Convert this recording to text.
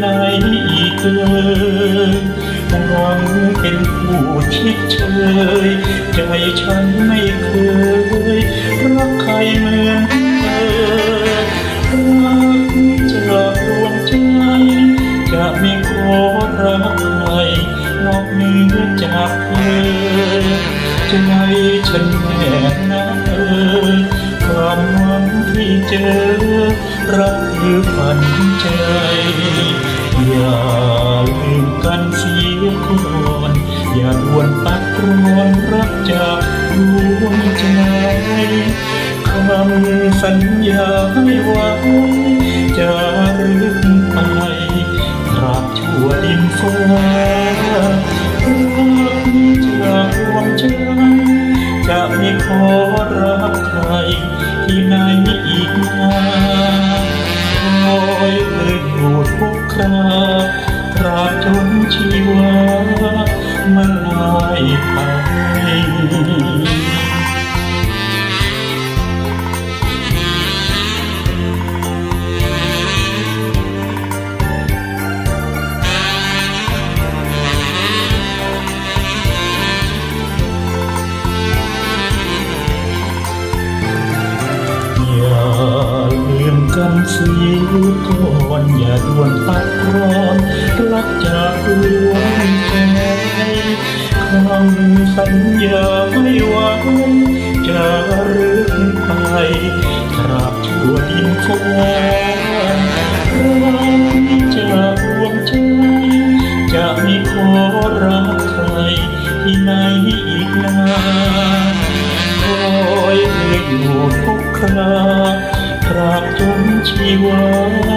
ไหนอีกเลยหวังเป็นผู้ชิดเชยใจฉันไม่เคยรักใครเหมือนเธอรักจากดวงใจ จะไม่ขอรักใครนอกเหนือจากเธอใจฉันแน่นะเออความหวังที่เจอรักคือฝันใจ อย่าลืมกันเสียก่อนอย่าด่วนตัดรอนรักจากดวงใจคำสัญญาให้ไว้จะรึกไปตราบชั่วดินฟ้ารักจากดวงใจจะไม่ขอรักใครที่ไหนอีกนา ทุกคราตราบจนชีวามันลายไป เสียก่อนอย่าด่วนตัดรอนรักจากดวงใจคำสัญญาไม่หวังจะเรึกไปตราบชั่วดินฟ้ารักจากดวงใจจะไม่ขอรักใครที่ไหนอีกนานคอยเอ่ยอยู่ทุกครา บจ